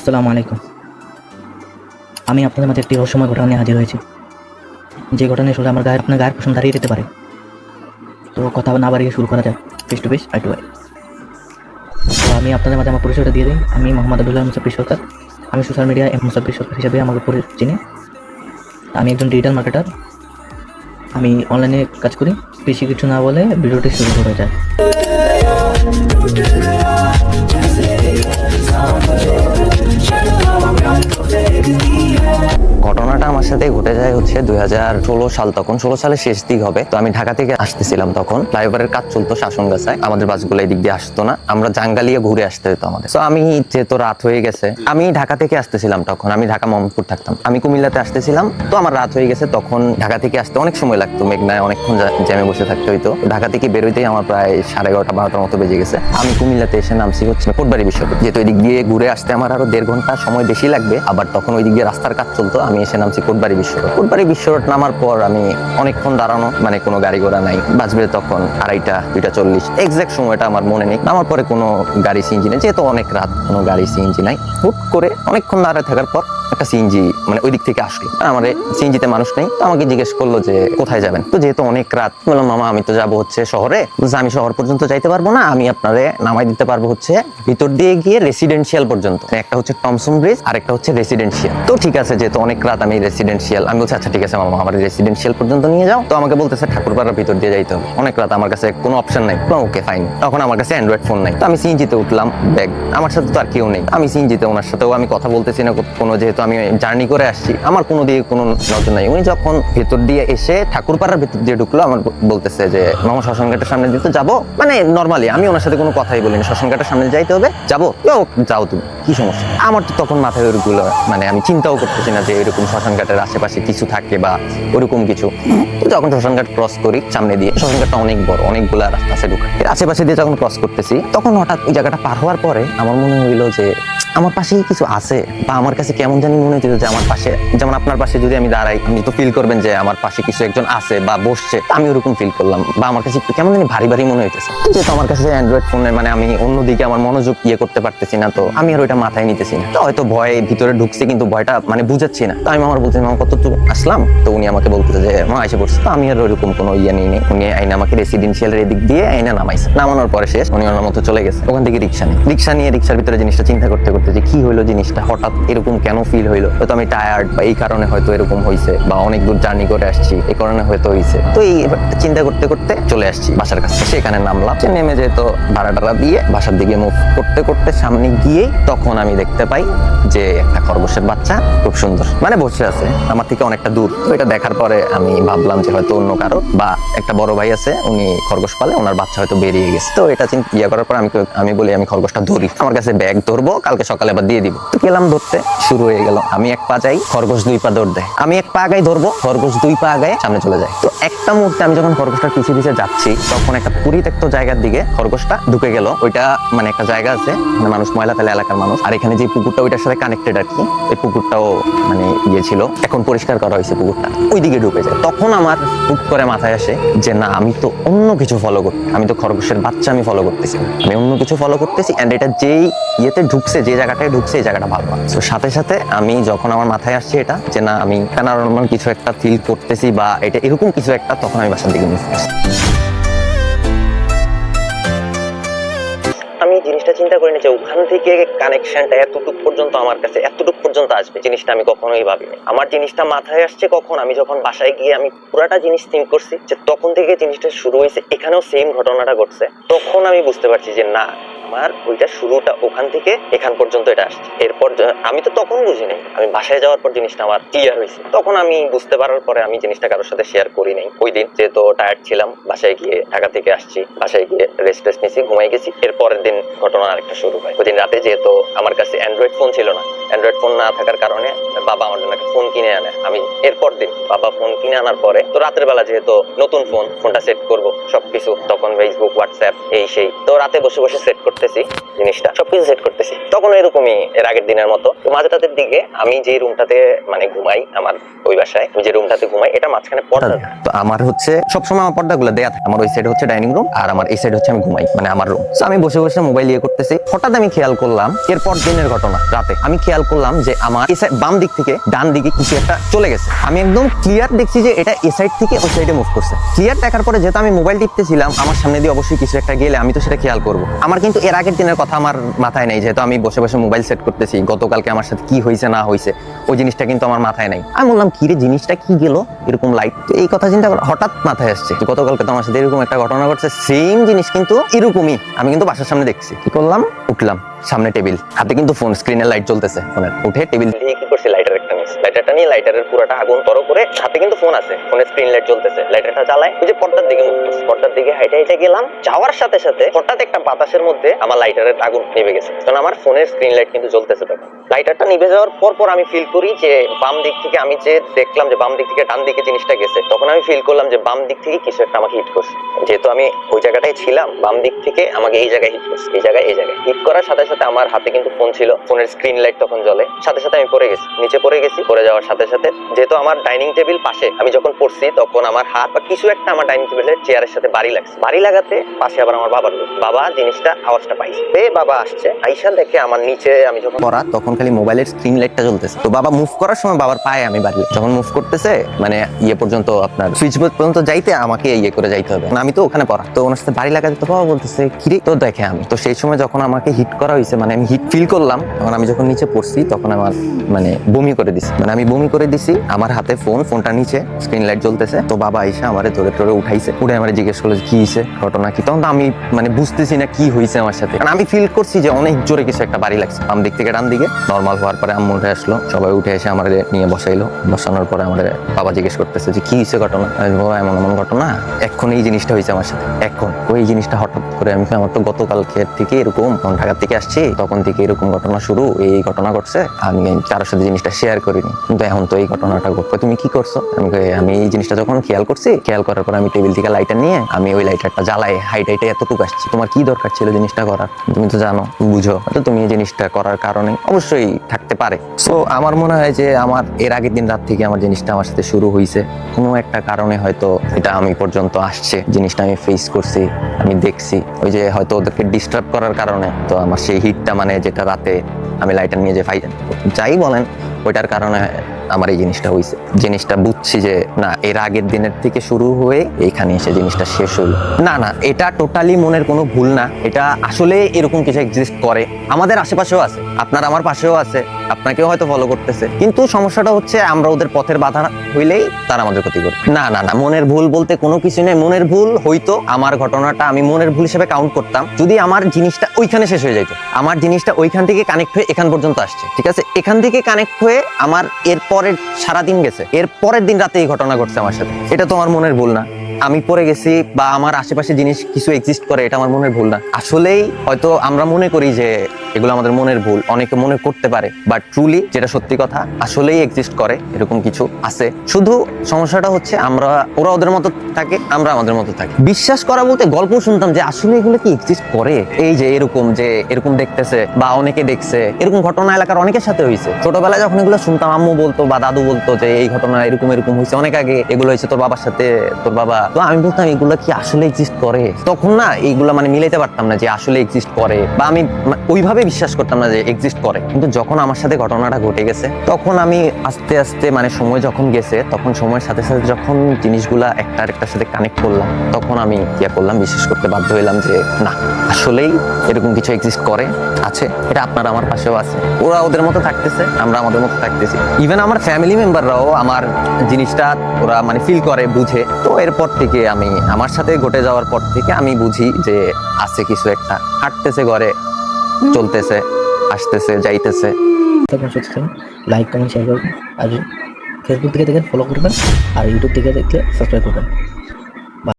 আসসালামু আলাইকুম। আমি আপনাদের মাঝে একটি রহস্যময় ঘটনা নিয়ে হাজির হয়েছি। যে ঘটনায় শুনে আমার গায়ে আপনার গায়ের প্রশ্ন দাঁড়িয়ে যেতে পারে। তো কথা না বাড়িয়ে শুরু করা যায় face to face eye to eye তো আমি আপনাদের মাঝে আমার পরিচয়টা দিয়ে দিই। আমি মোহাম্মদ আবদুল্লাহ মুসাফির সরকার। আমি সোশ্যাল মিডিয়া মুসাফির সরকার হিসেবে আমাকে পরি চিনি। আমি একজন ডিজিটাল মার্কেটার আমি অনলাইনে কাজ করি। বেশি কিছু না বলে ভিডিওটি শুরু করা যায় Yeah. ঘটনাটা আমার সাথে ঘটে যায় হচ্ছে দুই হাজার ষোলো সাল, তখন ষোলো শেষ দিক হবে। তো আমি ঢাকা থেকে আসতেছিলাম তখন। ফ্লাইওভারের কাজ চলতো শাসনগাছায়। আমাদের বাসগুলো এদিক দিয়ে আসতো না। আমরা জাঙ্গালিয়ে ঘুরে আসতে আমাদের। তো আমি যেহেতু রাত হয়ে গেছে, আমি ঢাকা থেকে আসতেছিলাম তখন। আমি ঢাকা মোহাম্মদপুর থাকতাম। আমি কুমিল্লাতে আসতেছিলাম। তো আমার রাত হয়ে গেছে। তখন ঢাকা থেকে আসতে অনেক সময় লাগতো। মেঘনায় অনেকক্ষণ জ্যামে বসে থাকতে হইতো। ঢাকা থেকে বেরোইতেই আমার প্রায় সাড়ে এগারোটা, বারোটার মতো বেজে গেছে। আমি কুমিল্লাতে এসে নামছি হচ্ছে কোটবাড়ি বিশ্ববিদ্যালয়। যেহেতু এদিক দিয়ে ঘুরে আসতে আমার আরও দেড় ঘণ্টা সময় বেশি লাগবে। আবার তখন ওই দিক দিয়ে রাস্তার কাজ চলতো, আমি এসে নামছি কোটবাড়ি বিশ্ব রোড কোটবাড়ি বিশ্ব রোড নামার পর আমি অনেকক্ষণ দাঁড়ানো মানে কোনো গাড়ি ঘোড়া নাই। বাজবে তখন আড়াইটা, দুইটা চল্লিশ। এক্সাক্ট সময়টা আমার মনে নেই। নামার পরে কোনো গাড়ি সিএনজি নেই, যেহেতু অনেক রাত কোনো গাড়ি সিএনজি নাই। হুট করে অনেকক্ষণ দাঁড়ায় থাকার পর একটা সিএনজি মানে ওই দিক থেকে আসলো। আমার সিএনজিতে মানুষ নেই, তো আমাকে জিজ্ঞেস করল যে কোথায় যাবেন? তো যেহেতু অনেক রাত বললাম, মামা, আমি তো যাব হচ্ছে শহরে। আমি শহর পর্যন্ত যাইতে পারব না, আমি আপনারে নামাই দিতে পারব হচ্ছে ভিতর দিয়ে গিয়ে রেসিডেন্সিয়াল পর্যন্ত। একটা হচ্ছে টমসন ব্রিজ আর একটা হচ্ছে রেসিডেন্সিয়াল তো ঠিক আছে যেহেতু অনেক রাত আমি রেসিডেন্সিয়াল আমি বলছি আচ্ছা ঠিক আছে, মামা, আমার রেসিডেন্সিয়াল পর্যন্ত নিয়ে যাও। তো আমাকে বলতেছে, ঠাকুরপাড়ার ভিতর দিয়ে যাইতে হবে। অনেক রাত আমার কাছে কোনো অপশন নাই। ওকে ফাইন তখন আমার কাছে অ্যান্ড্রয়েড ফোন নাই। তো আমি সিএনজিতে উঠলাম ব্যাগ আমার সাথে তো আর কেউ নেই। আমি সিএনজিতে ওনার সাথেও আমি কথা বলতেছি না, কোনো যেহেতু আমি জার্নি করে আসছি। আমার কোনো দিয়ে কোনো নজর নাই। উনি যখন ভেতর দিয়ে এসে ঠাকুরপাড়ার ভেতর দিয়ে ঢুকলো, আমার বলতেছে যে, মামা শ্মশান ঘাটের সামনে দিতে যাব? মানে নর্মালি আমি ওনার সাথে কোনো কথাই বলিনি। শ্মশান ঘাটের সামনে যাইতে হবে, যাব। যাও তুমি। কি সমস্যা? আমার তো তখন মাথায় ওইগুলো মানে আমি চিন্তাও করতেছি না যে এরকম শ্মশান ঘাটের আশেপাশে কিছু থাকে বা ওরকম কিছু। তো যখন শ্মশান ঘাট ক্রস করি, সামনে দিয়ে, শ্মশান ঘাটটা অনেক বড়, অনেকগুলো রাস্তা আছে ঢুকে আশেপাশে দিয়ে যখন ক্রস করতেছি, তখন হঠাৎ ওই জায়গাটা পার হওয়ার পরে আমার মনে হইল যে আমার পাশে কিছু আছে, বা আমার কাছে কেমন জানি মনে হচ্ছে যে আমার পাশে, যেমন আপনার পাশে যদি আমি দাঁড়াই, আপনি তো ফিল করবেন যে আমার পাশে কিছু একজন আছে বা বসছে আমি ওরকম ফিল করলাম, বা আমার কাছে কেমন জানি ভারী ভারী মনে হইতেছে। যেহেতু আমার কাছে অ্যান্ড্রয়েড ফোনে মানে আমি অন্যদিকে আমার মনোযোগ ইয়ে করতে পারতেছি না, তো আমি আর ওইটা মাথায় নিতেছি না। তো হয়তো ভয়ে ভিতরে ঢুকছে, কিন্তু ভয়টা মানে বুঝাচ্ছি না। তো আমি আমার বলছি মামা কতটুকু আসলাম? তো উনি আমাকে বলতেছে যে, মা, এসে পড়ছে। তো আমি আর ওইরকম কোনো ইয়ে নেই নেই। উনি আইনা আমাকে রেসিডেন্সিয়ালের এদিক দিয়ে আইনা নামাইছে। নামানোর পরে শেষ, উনি ওনার মতো চলে গেছে। ওখান থেকে রিক্সা নিয়ে। রিক্সা নিয়ে রিক্সার ভিতরে জিনিসটা চিন্তা করতে করতে যে কি হইল জিনিসটা? হঠাৎ এরকম কেন ফিল হইল? হয়তো আমি টায়ার্ড বা এই কারণে হয়তো এরকম হয়েছে বা অনেক দূর জার্নি করে আসছি, এই কারণে হয়তো হয়েছে তো এই চিন্তা করতে করতে চলে আসছি বাসার কাছে। সেখানে নামলাম। সে নেমে যেহেতু ভাড়া টাড়া দিয়ে বাসার দিকে মুভ করতে করতে সামনে গিয়েই তখন আমি দেখতে পাই যে একটা খরগোশের বাচ্চা খুব সুন্দর। মানে বসে আছে, আমার থেকে অনেকটা দূর। তো এটা দেখার পরে আমি ভাবলাম যে হয়তো অন্য কারও বা একটা বড় ভাই আছে, উনি খরগোশ পালে, ওনার বাচ্চা হয়তো বেরিয়ে গেছে। তো এটা চিন্তা করার পর আমি আমি বলি, আমি খরগোশটা ধরি। আমার কাছে ব্যাগ ধরবো, কালকে সকালে আবার দিয়ে দিব। তো গেলাম ধরতে। শুরু হয়ে গেল। আমি এক পা যাই খরগোশ দুই পা দৌড় দেয়। আমি এক পা আগাই ধরবো। খরগোশ দুই পা আগায় সামনে চলে যায়। তো একটা মুহূর্তে আমি যখন খরগোশটার পিছিয়ে পিছিয়ে যাচ্ছি তখন একটা পরিত্যক্ত জায়গার দিকে খরগোশটা ঢুকে গেল। ওইটা মানে একটা জায়গা আছে মানে মানুষ ময়লা ফেলে এলাকার মানুষ। আর এখানে যে পুকুরটা ওইটার সাথে কানেক্টেড আর কি। ওই পুকুরটাও মানে ইয়ে ছিল। এখন পরিষ্কার করা হয়েছে পুকুরটা। ওই দিকে ঢুকে যায়। তখন আমার হুট করে মাথায় আসে যে না আমি তো অন্য কিছু ফলো করতে আমি তো খরগোশের বাচ্চা আমি ফলো করতেছি আমি অন্য কিছু ফলো করতেছি অ্যান্ড এটা যেই ইয়েতে ঢুকছে যে জায়গাটায় ঢুকছে, এই জায়গাটা ভালো তো সাথে সাথে আমি যখন আমার মাথায় আসছে এটা, যে না, আমি প্যানারমাল কিছু একটা ফিল করতেছি বা এটা এরকম কিছু একটা, তখন আমি বাসার দিকে মুভ করছি। আমি জিনিসটা চিন্তা করিনি যে ওখান থেকে কানেকশনটা এতটুক পর্যন্ত আমার কাছে, এতটুক পর্যন্ত আসবে, জিনিসটা আমি কখনোই ভাবিনি। আমার জিনিসটা মাথায় আসছে কখন? আমি যখন বাসায় গিয়ে আমি পুরাটা জিনিস থিঙ্ক করছি, যে তখন থেকে জিনিসটা শুরু হয়েছে, এখানেও সেম ঘটনাটা ঘটছে। তখন আমি বুঝতে পারছি যে না আমার ওইটা শুরুটা ওখান থেকে এখান পর্যন্ত এটা আসছে। এরপর আমি তো তখন বুঝি নাই। আমি বাসায় যাওয়ার পর জিনিসটা আমার ক্লিয়ার হয়েছে। তখন আমি বুঝতে পারার পরে আমি জিনিসটা কারোর সাথে শেয়ার করি নাই। ওই দিন যেহেতু টায়ার্ড ছিলাম, বাসায় গিয়ে ঢাকা থেকে আসছি। বাসায় গিয়ে রেস্ট রেস্ট নিয়েছি ঘুমাই গেছি। এরপরের দিন ঘটনা আরেকটা শুরু হয়। ওই দিন রাতে যেহেতু আমার কাছে অ্যান্ড্রয়েড ফোন ছিল না অ্যান্ড্রয়েড ফোন না থাকার কারণে বাবা আমার জন্য একটা ফোন কিনে আনে। আমি এরপর দিন বাবা ফোন কিনে আনার পরে তো রাতের বেলা যেহেতু নতুন ফোন ফোনটা সেট করব সবকিছু তখন ফেসবুক হোয়াটসঅ্যাপ এই সেই। তো রাতে বসে বসে সেট করতেছি জিনিসটা সবকিছু সেট করতেছি। তখন এরকমই এর আগের দিনের মতো। তো মাঝে রাতের দিকে আমি যে রুমটাতে মানে ঘুমাই আমার ওই বাসায় আমি যে রুমটাতে ঘুমাই এটা মাঝখানে পর্দা তো আমার হচ্ছে সবসময় আমার পর্দাগুলো দেয়া থাকে। আমার ওই সাইড হচ্ছে ডাইনিং রুম আর আমার এই সাইড হচ্ছে আমি ঘুমাই মানে আমার রুম তো আমি বসে বসে মোবাইল ইয়ে করতেছি। হঠাৎ আমি খেয়াল করলাম এরপর দিনের ঘটনা রাতে। আমি খেয়াল করলাম যে আমার এই side- বাম দিক থেকে ডান দিকে কিছু একটা চলে গেছে। আমি একদম ক্লিয়ার দেখছি যে এটা এ সাইড থেকে ওই সাইডে মুভ করছে। ক্লিয়ার দেখার পরে যেহেতু আমি মোবাইল টিপতেছিলাম, আমার সামনে দিয়ে অবশ্যই কিছু একটা গেলে আমি তো সেটা খেয়াল করব। আমার কিন্তু এর আগের দিনের কথা আমার মাথায় নেই, যেহেতু আমি বসে বসে মোবাইল সেট করতেছি, গতকালকে আমার সাথে কি হয়েছে না হয়েছে, ওই জিনিসটা কিন্তু আমার মাথায় নাই। আমি বললাম, কি রে, জিনিসটা কি গেল? এরকম লাইট তো এই কথা চিন্তা করে হঠাৎ মাথায় আসছে গতকালকে তো আমার সাথে এরকম একটা ঘটনা ঘটছে সেম জিনিস কিন্তু এরকমই। আমি কিন্তু বাসার সামনে দেখছি। কি করলাম? উঠলাম। সামনে টেবিল। হাতে কিন্তু ফোন স্ক্রিনের লাইট জ্বলতেছে ফোনের উঠে টেবিল দিয়ে কি করছি লাইটার একটা নিস লাইটারটা নিয়ে লাইটারের পুরোটা আগুন তর করে হাতে কিন্তু ফোন আছে। ফোনের স্ক্রিন লাইট জ্বলতেছে। লাইটারটা জ্বালায়, ওই যে পর্দার দিকে মুখ। পর্দার দিকে হাইটে হাইটে গেলাম। যাওয়ার সাথে সাথে হঠাৎ একটা বাতাসের মধ্যে আমার লাইটারের আগুন নিভে গেছে। কারণ আমার ফোনের স্ক্রিন লাইট কিন্তু জ্বলতেছে তখন। লাইটারটা নিভে যাওয়ার পর পর আমি ফিল করি যে বাম দিক থেকে আমি যে দেখলাম যে বাম দিক থেকে ডান দিকে জিনিসটা গেছে, তখন আমি ফিল করলাম যে বাম দিক থেকে কিছু একটা আমাকে হিট করছে। যেহেতু আমি ওই জায়গাটায় ছিলাম, বাম দিক থেকে আমাকে এই জায়গায় হিট করছে। এই জায়গায় এই জায়গায়। হিট করার সাথে সাথে আমার হাতে কিন্তু ফোন ছিল। ফোনের স্ক্রিন লাইট তখন জ্বলে। সাথে সাথে আমি পড়ে গেছি। নিচে পড়ে গেছি, পড়ে যাওয়ার সাথে সাথে যেহেতু আমার ডাইনিং টেবিল পাশে, আমি যখন পড়ছি তখন আমার হাত বা কিছু একটা আমার ডাইনিং টেবিলের চেয়ারের সাথে বাড়ি লাগছে। বাড়ি লাগাতে পাশে আবার আমার বাবার। বাবা জিনিসটা আওয়াজটা পাইছে। এ বাবা আসছে। আইসা দেখে আমার নিচে আমি যখন পড়া, তখন খালি মোবাইলের স্ক্রিন লাইটটা জ্বলতেছে। তো বাবা মুভ করার সময় বাবার পায়ে আমি বাড়ি যখন মুভ করতেছে মানে ইয়ে পর্যন্ত আপনার সুইচ বোর্ড পর্যন্ত যাইতে আমাকে ইয়ে করে যাইতে হবে। আমি তো ওখানে পড়া। তো ওনার সাথে বাড়ি লাগাতে তো বাবা বলতেছে, কিরে? তো দেখে আমি। তো সেই সময় যখন আমাকে হিট করা হয়েছে মানে আমি হিট ফিল করলাম, তখন আমি যখন নিচে পড়ছি, তখন আমার মানে বমি করে দিছি। মানে আমি বমি করে দিছি, আমার হাতে ফোন ফোনটা নিচে স্ক্রিন লাইট জ্বলতেছে। তো বাবা এসে আমারে ধরে ধরে উঠাইছে উঠে আমার জিজ্ঞেস করল কি হয়েছে ঘটনা কি? তখন তো আমি মানে বুঝতেছি না কি হয়েছে আমার সাথে। কারণ আমি ফিল করছি যে অনেক জোরে কিছু একটা বাড়ি লাগছে। বাম দিক থেকে ডান দিকে। নর্মাল হওয়ার পরে আম্মু উঠে আসলো, সবাই উঠে এসে আমার নিয়ে বসাইলো। বসানোর পরে আমাদের বাবা জিজ্ঞেস করতেছে যে, কি হয়েছে ঘটনা? আমি বাবা এমন এমন ঘটনা। এখন এই জিনিসটা হয়েছে আমার সাথে। এখন ওই জিনিসটা হঠাৎ করে আমি, আমার তো গতকালকে থেকে এরকম তখন ঢাকা থেকে আসছি তখন থেকে এরকম ঘটনা শুরু। এই ঘটনা ঘটছে, আমি কারোর সাথে জিনিসটা শেয়ার করিনি। কিন্তু এখন তো এই ঘটনাটা ঘটবে। তুমি কি করছ? আমি এই জিনিসটা যখন খেয়াল করছি, খেয়াল করার পর আমি টেবিল থেকে লাইটার নিয়ে আমি ওই লাইটারটা জ্বালাই হাইট হাইটে এতটুকু আসছি। তোমার কি দরকার ছিল জিনিসটা করার? তুমি তো জানো, বুঝো। তো তুমি এই জিনিসটা করার কারণে অবশ্যই থাকতে পারে। সো আমার মনে হয় যে আমার, এর আগের দিন রাত থেকে আমার জিনিসটা আমার সাথে শুরু হয়েছে কোনো একটা কারণে হয়তো এটা আমি পর্যন্ত আসছে। জিনিসটা আমি ফেস করছি, আমি দেখছি। ওই যে হয়তো ওদেরকে ডিস্টার্ব করার কারণে তো আমার সেই হিটটা মানে যেটা রাতে আমি লাইটার নিয়ে যে ফাই যাই বলেন ওইটার কারণে আমার এই জিনিসটা হয়েছে জিনিসটা বুঝছি যে, না, এর আগের দিনের থেকে শুরু হয়ে এইখানে এসে জিনিসটা শেষ হলো না না, এটা টোটালি মনের কোনো ভুল না। এটা আসলে এরকম কিছু এক্সিস্ট করে। আমাদের আশেপাশেও আছে। আপনার আমার পাশেও আছে। আপনাকেও হয়তো ফলো করতেছে। কিন্তু সমস্যাটা হচ্ছে আমরা ওদের পথের বাধা হইলেই তারা আমাদের ক্ষতি করবে। না না না, মনের ভুল বলতে কোনো কিছু নেই। মনের ভুল হয়তো আমার ঘটনাটা আমি মনের ভুল হিসেবে কাউন্ট করতাম। যদি আমার জিনিসটা ওইখানে শেষ হয়ে যেত আমার জিনিসটা ওইখান থেকে কানেক্ট হয়ে এখান পর্যন্ত আসছে। ঠিক আছে? এখান থেকে কানেক্ট হয়ে আমার এর পরের সারা দিন গেছে। এর পরের দিন রাতে এই ঘটনা ঘটছে আমার সাথে। এটা তো আমার মনের ভুল না। আমি পরে গেছি বা আমার আশেপাশে জিনিস কিছু এক্সিস্ট করে, এটা আমার মনের ভুল না। আসলেই হয়তো আমরা মনে করি যে এগুলো আমাদের মনের ভুল। অনেকে মনে করতে পারে বাট ট্রুলি যেটা সত্যি কথা, আসলেই এক্সিস্ট করে, এরকম কিছু আছে। শুধু সমস্যাটা হচ্ছে আমরা, ওরা ওদের মতো থাকে, আমরা আমাদের মতো থাকি। বিশ্বাস করা বলতে গল্প শুনতাম যে আসলে এগুলো কি এক্সিস্ট করে? এই যে এরকম যে এরকম দেখতেছে বা অনেকে দেখছে, এরকম ঘটনা এলাকার অনেকের সাথে হয়েছে ছোটবেলায় যখন এগুলো শুনতাম, আম্মু বলতো বা দাদু বলতো যে এই ঘটনা এরকম এরকম হয়েছে অনেক আগে এগুলো হয়েছে তোর বাবার সাথে, তোর বাবা। তো আমি বলতাম, এগুলো কি আসলে এক্সিস্ট করে? তখন না, এইগুলো মানে মিলাইতে পারতাম না যে আসলে এক্সিস্ট করে। বা আমি, মা- ওইভাবে বিশ্বাস করতাম না যে এক্সিস্ট করে। কিন্তু যখন আমার সাথে ঘটনাটা ঘটে গেছে, তখন আমি আস্তে আস্তে মানে সময় যখন গেছে, তখন সময়ের সাথে সাথে যখন জিনিসগুলা একটা আরেকটার সাথে কানেক্ট করলাম, তখন আমি ইয়া করলাম? বিশ্বাস করতে বাধ্য হইলাম যে, না, আসলেই এরকম কিছু এক্সিস্ট করে, আছে, এটা আপনার আমার পাশেও আছে। ওরা ওদের মতো থাকতেছে, আমরা আমাদের মতো থাকতেছি। ইভেন আমার ফ্যামিলি মেম্বাররাও আমার জিনিসটা ওরা মানে ফিল করে, বুঝে। তো এরপর থেকে আমি, আমার সাথে ঘটে যাওয়ার পর থেকে আমি বুঝি যে, আছে কিছু একটা। হাঁটতেছে ঘরে চলতেছে, আসতেছে, যাইতেছে। লাইক কমেন্ট শেয়ার করবেন আর ফেসবুক থেকে দেখেন ফলো করবেন। আর ইউটিউব থেকে দেখলে সাবস্ক্রাইব করবেন।